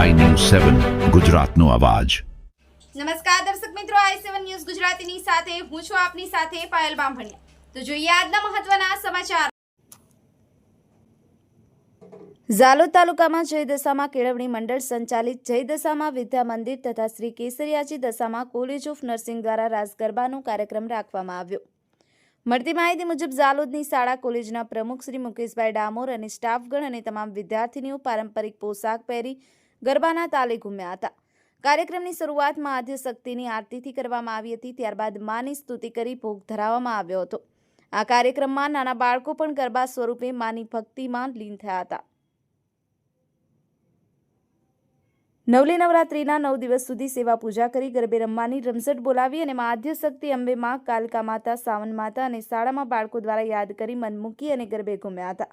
સેવન ગુજરાતનો અવાજ. નમસ્કાર દર્શક મિત્રો આઈ સેવન ન્યૂઝ ગુજરાતીની સાથે હું છું આપની સાથે પાયલ બામભણિયા. તો જોઈએ આજના મહત્વના સમાચાર. ઝાલોદ તાલુકામાં જય દશામાં કેળવણી મંડળ સંચાલિત જય દશામાં વિદ્યા મંદિર તથા શ્રી કેસરિયાજી દશામાં કોલેજ ઓફ નર્સિંગ દ્વારા રાસ ગરબાનો કાર્યક્રમ રાખવામાં આવ્યો. મળતી માહિતી મુજબ ઝાલોદની શાળા કોલેજના પ્રમુખ શ્રી મુકેશભાઈ ડામોર અને સ્ટાફગણ અને તમામ વિદ્યાર્થીનીઓ પારંપરિક પોશાક પહેરી ગરબાના તાલે ઘૂમ્યા હતા. કાર્યક્રમની શરૂઆતમાં આદ્યશક્તિની આરતીથી કરવામાં આવી હતી, ત્યારબાદ માની સ્તુતિ કરી ભોગ ધરાવવામાં આવ્યો હતો. આ કાર્યક્રમમાં નાના બાળકો પણ ગરબા સ્વરૂપે માની ભક્તિમાં લીન થયા હતા. નવલી નવરાત્રિના નવ દિવસ સુધી સેવા પૂજા કરી ગરબે રમવાની રમઝટ બોલાવી અને આદ્ય શક્તિ અંબે માં કાલકા માતા, સાવન માતા અને શાળામાં બાળકો દ્વારા યાદ કરી મન મૂકી અને ગરબે ઘૂમ્યા હતા.